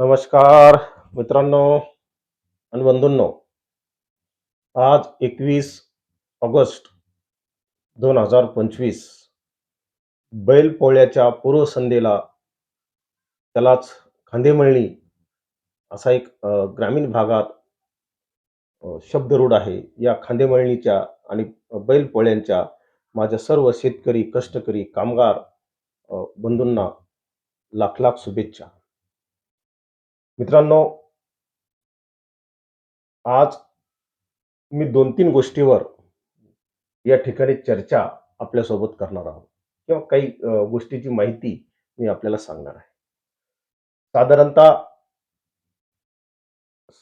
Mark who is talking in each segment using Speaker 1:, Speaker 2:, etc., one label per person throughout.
Speaker 1: नमस्कार मित्रांनो आणि बंधूंनो. आज एकवीस ऑगस्ट दोन हजार पंचवीस. बैलपोळ्याच्या पूर्वसंध्येला त्यालाच खांदेमळणी असा एक ग्रामीण भागात शब्दरूढ आहे. या खांदेमळणीच्या आणि बैलपोळ्यांच्या माझ्या सर्व शेतकरी कष्टकरी कामगार बंधूंना लाख लाख शुभेच्छा. मित्रांनो आज मी दोन तीन गोष्टीवर या ठिकाणी चर्चा आपल्यासोबत करणार आहोत किंवा काही गोष्टीची माहिती मी आपल्याला सांगणार आहे. साधारणतः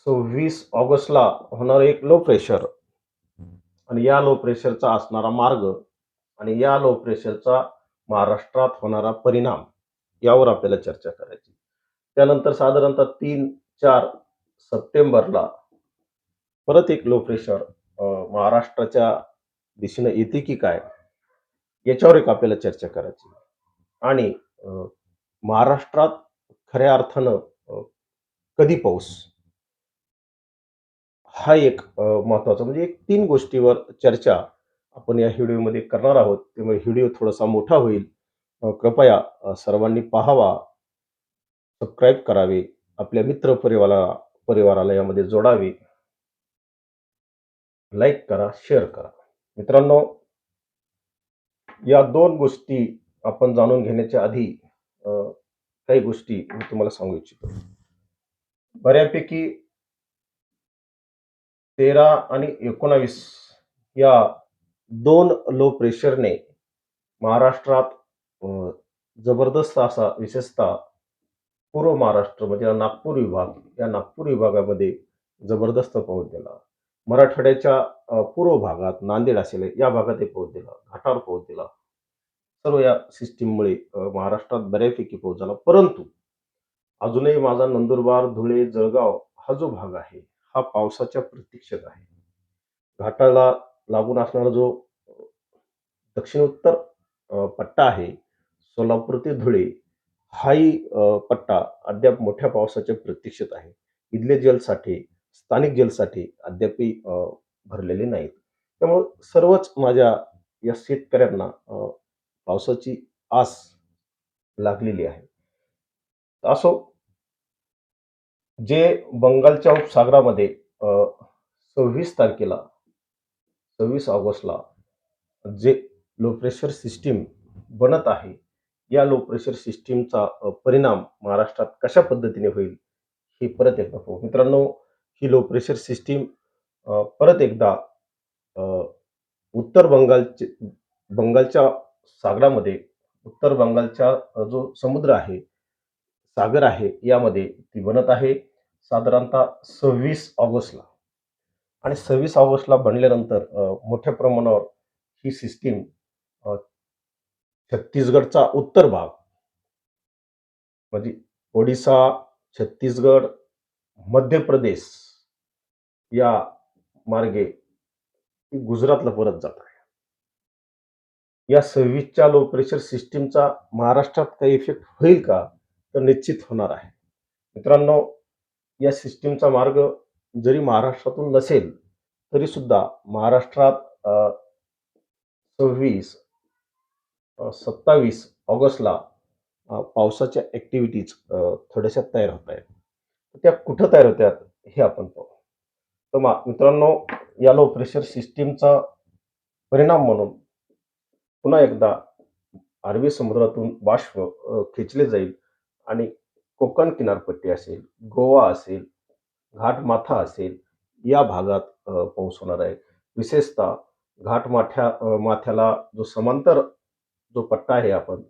Speaker 1: सव्वीस ऑगस्टला होणार एक लो प्रेशर आणि या लो प्रेशरचा असणारा मार्ग आणि या लो प्रेशरचा महाराष्ट्रात होणारा परिणाम यावर आपल्याला चर्चा करायची. त्यानंतर साधारणतः तीन चार सप्टेंबरला परत एक लो प्रेशर महाराष्ट्राच्या दिशेनं येते की काय याच्यावर एक आपल्याला चर्चा करायची. आणि महाराष्ट्रात खऱ्या अर्थानं कधी पाऊस? हा एक महत्त्वाचा म्हणजे एक तीन गोष्टीवर चर्चा आपण या व्हिडिओमध्ये करणार आहोत. त्यामुळे व्हिडिओ थोडासा मोठा होईल. कृपया सर्वांनी पाहावा. सबस्क्राईब करावे आपल्या मित्र परिवारा परिवाराला यामध्ये जोडावे. लाईक करा शेअर करा. मित्रांनो या दोन गोष्टी आपण जाणून घेण्याच्या आधी काही गोष्टी मी तुम्हाला सांगू इच्छितो. बऱ्यापैकी तेरा आणि एकोणावीस या दोन लो प्रेशरने महाराष्ट्रात जबरदस्त असा विशेषतः पूर्व महाराष्ट्र म्हणजे नागपूर विभाग या नागपूर विभागामध्ये जबरदस्त पाऊस दिला मराठवाड्याच्या पूर्व भागात नांदेड असेल या भागातही पाऊस दिला घाटावर पाऊस दिला सर्व या सिस्टीममुळे महाराष्ट्रात बऱ्यापैकी पाऊस झाला. परंतु अजूनही माझा नंदुरबार धुळे जळगाव हा जो भाग आहे हा पावसाच्या प्रतीक्षेत आहे. घाटाला लागून असणारा जो दक्षिणोत्तर पट्टा आहे सोलापूर ते धुळे हाही पट्टा अद्याप मोठ्या पावसाच्या प्रतीक्षेत आहे. इथले जलसाठे स्थानिक जलसाठे अद्यापही भरलेले नाहीत. त्यामुळं सर्वच माझ्या या शेतकऱ्यांना पावसाची आस लागलेली आहे. असो जे बंगालच्या उपसागरामध्ये सव्वीस तारखेला सव्वीस ऑगस्टला जे लो प्रेशर सिस्टीम बनत आहे या लो प्रेशर सिस्टीमचा परिणाम महाराष्ट्रात कशा पद्धतीने होईल हे परत एकदा पाहू. मित्रांनो ही लो प्रेशर सिस्टीम परत एकदा उत्तर बंगालचे बंगालच्या सागरामध्ये उत्तर बंगालच्या जो समुद्र आहे सागर आहे यामध्ये ती बनत आहे. साधारणतः सव्वीस ऑगस्टला. आणि सव्वीस ऑगस्टला बनल्यानंतर मोठ्या प्रमाणावर ही सिस्टीम छत्तीसगडचा उत्तर भाग. म्हणजे ओडिसा छत्तीसगड मध्य प्रदेश या मार्गे गुजरातला परत जात आहे. या सव्वीसच्या लो प्रेशर सिस्टीमचा महाराष्ट्रात काही इफेक्ट होईल का? तर निश्चित होणार आहे. मित्रांनो या सिस्टीमचा मार्ग जरी महाराष्ट्रातून नसेल तरी सुद्धा महाराष्ट्रात सव्वीस सत्तावीस ऑगस्टला पावसाच्या ॲक्टिव्हिटीज थोड्याशा तयार होत आहेत. त्या कुठं तयार होत्यात हे आपण पाहू. तर मा मित्रांनो या लो प्रेशर सिस्टीमचा परिणाम म्हणून पुन्हा एकदा अरबी समुद्रातून बाष्प खेचले जाईल आणि कोकण किनारपट्टी असेल गोवा असेल घाटमाथा असेल या भागात पाऊस होणार आहे. विशेषतः घाटमाथ्या माथ्याला जो समांतर जो पट्टा आहे आपण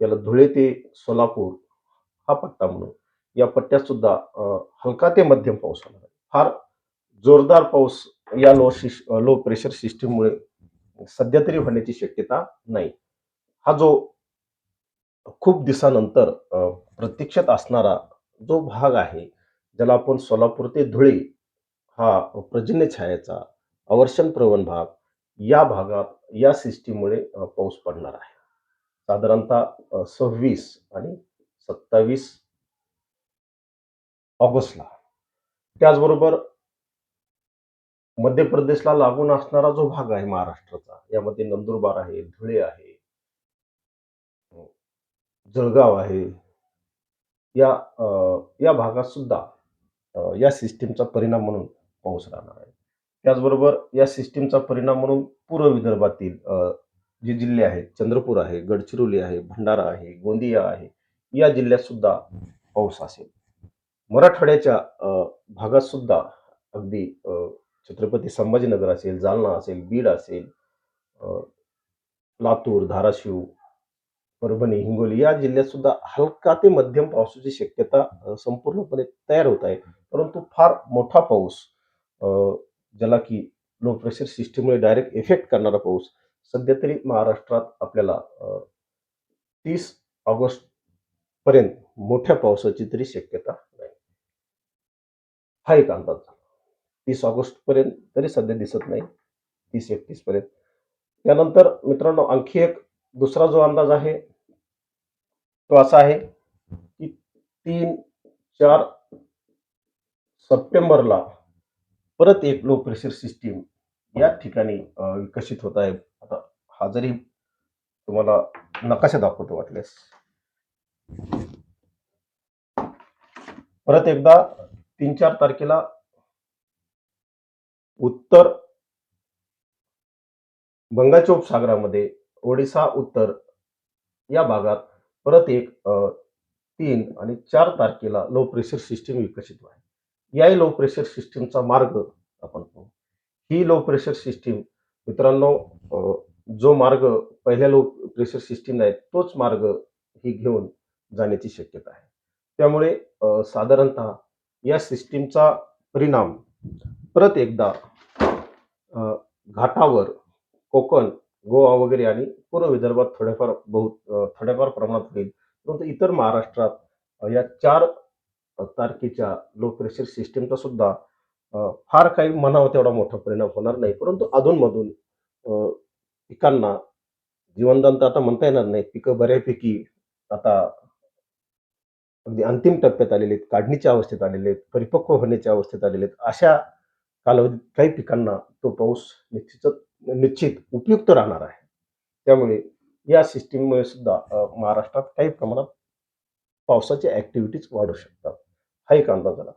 Speaker 1: याला धुळे ते सोलापूर हा पट्टा म्हणून या पट्ट्यात सुद्धा हलका ते मध्यम पाऊस होणार आहे. फार जोरदार पाऊस या लो शिश लो प्रेशर सिस्टीममुळे सध्या तरी होण्याची शक्यता नाही. हा जो खूप दिवसानंतर प्रत्यक्षात असणारा जो भाग आहे ज्याला आपण सोलापूर ते धुळे हा पर्जन्य छायाचा अवर्षण प्रवण भाग या भागात या सिस्टीममुळे पाऊस पडणार आहे. साधारणतः सव्वीस आणि सत्तावीस ऑगस्टला. त्याचबरोबर मध्य प्रदेशला लागून असणारा जो भाग आहे महाराष्ट्राचा यामध्ये नंदुरबार आहे धुळे आहे जळगाव आहे या अ, या भागात सुद्धा या सिस्टीमचा परिणाम म्हणून पाऊस राहणार आहे. त्याचबरोबर या सिस्टीमचा परिणाम म्हणून पूर्व विदर्भातील जे जिल्हे आहेत चंद्रपूर आहे गडचिरोली आहे भंडारा आहे गोंदिया आहे या जिल्ह्यात सुद्धा पाऊस असेल. मराठवाड्याच्या भागात सुद्धा अगदी छत्रपती संभाजीनगर असेल जालना असेल बीड असेल लातूर धाराशिव परभणी हिंगोली या जिल्ह्यात सुद्धा हलका ते मध्यम पावसाची शक्यता संपूर्णपणे तयार होत आहे. परंतु फार मोठा पाऊस ज्याला की लो प्रेशर सिस्टीममुळे डायरेक्ट इफेक्ट करणारा पाऊस सध्या तरी महाराष्ट्रात आपल्याला तीस ऑगस्ट पर्यंत मोठ्या पावसाची तरी शक्यता नाही. हा एक अंदाज तीस ऑगस्ट पर्यंत तरी सध्या दिसत नाही. तीस एकतीस पर्यंत. त्यानंतर मित्रांनो आणखी एक दुसरा जो अंदाज आहे तो असा आहे की तीन चार सप्टेंबरला परत एक लो प्रेशर सिस्टीम या ठिकाणी अ, विकसित होत आहे. आता हा जरी तुम्हाला नकाशा दाखवतो वाटल्यास. परत एकदा तीन चार तारखेला उत्तर बंगालच्या उपसागरामध्ये ओडिसा उत्तर या भागात परत एक तीन आणि चार तारखेला लो प्रेशर सिस्टीम विकसित व्हाय याही लो प्रेशर सिस्टीमचा मार्ग आपण पाहू. ही लो प्रेशर सिस्टीम मित्रांनो जो मार्ग पहिल्या लो प्रेशर सिस्टीम आहे तोच मार्ग ही घेऊन जाण्याची शक्यता आहे. त्यामुळे साधारणतः या सिस्टीमचा परिणाम परत एकदा घाटावर कोकण गोवा वगैरे आणि पूर्व विदर्भात थोड्याफार बहुत थोड्याफार प्रमाणात होईल. परंतु इतर महाराष्ट्रात या चार तारखेच्या लो प्रेशर सिस्टीमचा सुद्धा फार काही म्हणावं तेवढा मोठा परिणाम होणार नाही. परंतु अधूनमधून पिकांना जीवनदान तर आता म्हणता येणार नाही. पिकं बऱ्यापैकी आता अगदी अंतिम टप्प्यात आलेले आहेत काढणीच्या अवस्थेत आलेले आहेत परिपक्व होण्याच्या अवस्थेत आलेले आहेत. अशा कालावधीत काही पिकांना तो पाऊस निश्चित निश्चित उपयुक्त राहणार आहे. त्यामुळे या सिस्टीममुळे सुद्धा महाराष्ट्रात काही प्रमाणात पावसाच्या ऍक्टिव्हिटीज वाढू शकतात. हा एक अंदाज आला.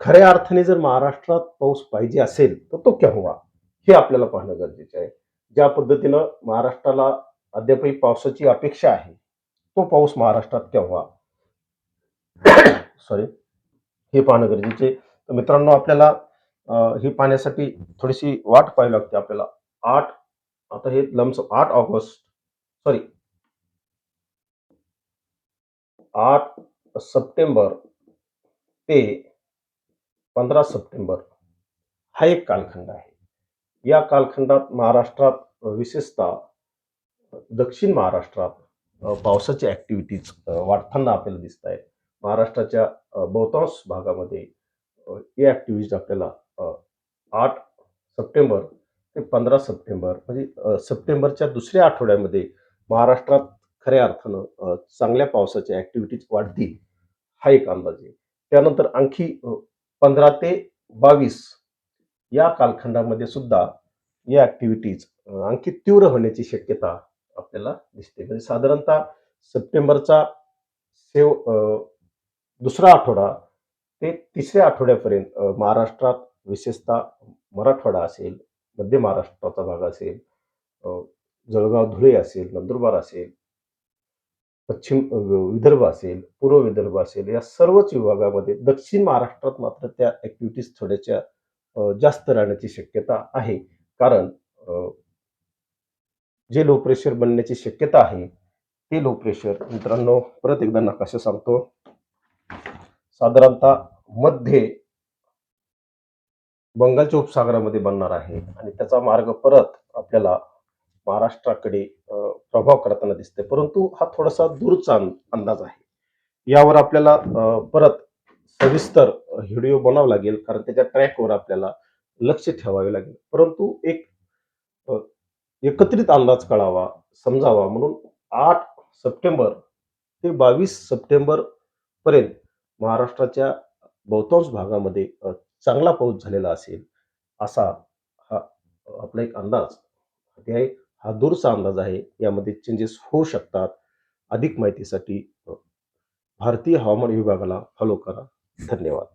Speaker 1: खऱ्या अर्थाने जर महाराष्ट्रात पाऊस पाहिजे असेल तर तो केव्हा हे आपल्याला पाहणं गरजेचं आहे. ज्या पद्धतीनं महाराष्ट्राला अद्यापही पावसाची अपेक्षा आहे तो पाऊस महाराष्ट्रात केव्हा सॉरी हे पाहणं गरजेचे तर मित्रांनो आपल्याला हे पाहण्यासाठी थोडीशी वाट पाहावी लागते आपल्याला. आठ आता हे लम्स आठ ऑगस्ट. सॉरी आठ सप्टेंबर ते पंधरा सप्टेंबर हा एक कालखंड आहे. या कालखंडात महाराष्ट्रात विशेषतः दक्षिण महाराष्ट्रात पावसाच्या पावसाची वाढताना आपल्याला दिसत आहेत. महाराष्ट्राच्या बहुतांश भागामध्ये या ॲक्टिव्हिटीज आपल्याला आठ सप्टेंबर ते पंधरा सप्टेंबर म्हणजे सप्टेंबरच्या दुसऱ्या आठवड्यामध्ये महाराष्ट्रात खऱ्या अर्थानं चांगल्या पावसाच्या ऍक्टिव्हिटीज वाढतील हा एक अंदाज आहे. त्यानंतर आणखी पंधरा ते बावीस या कालखंडामध्ये सुद्धा या ऍक्टिव्हिटीज आणखी तीव्र होण्याची शक्यता आपल्याला दिसते. म्हणजे साधारणतः सप्टेंबरचा सेव दुसरा आठवडा ते तिसऱ्या आठवड्यापर्यंत महाराष्ट्रात विशेषतः मराठवाडा असेल मध्य महाराष्ट्राचा भाग असेल जळगाव धुळे असेल नंदुरबार असेल पश्चिम विदर्भ असेल पूर्व विदर्भ असेल या सर्वच विभागामध्ये दक्षिण महाराष्ट्रात मात्र त्या ऍक्टिव्हिटीज थोड्याच्या जास्त राहण्याची शक्यता आहे. कारण जे लो प्रेशर बनण्याची शक्यता आहे ते लो प्रेशर मित्रांनो परत एकदा नकाशा सांगतो. साधारणतः मध्य बंगालच्या उपसागरामध्ये बनणार आहे आणि त्याचा मार्ग परत आपल्याला महाराष्ट्राकडे प्रभाव करताना दिसते परंतु हा थोडासा दूरचा अंदाज आहे. यावर आपल्याला परत सविस्तर व्हिडिओ बनावा लागेल कारण त्याच्या ट्रॅकवर आपल्याला लक्ष ठेवावे लागेल. परंतु एक एकत्रित अंदाज कळावा समजावा म्हणून आठ सप्टेंबर ते बावीस सप्टेंबर पर्यंत महाराष्ट्राच्या बहुतांश भागामध्ये चांगला पाऊस झालेला असेल असा हा आपला एक अंदाज आहे. हा दूरचा अंदाज आहे. यामध्ये चेंजेस होऊ शकतात. अधिक माहितीसाठी भारतीय हवामान विभागाला फॉलो करा. धन्यवाद.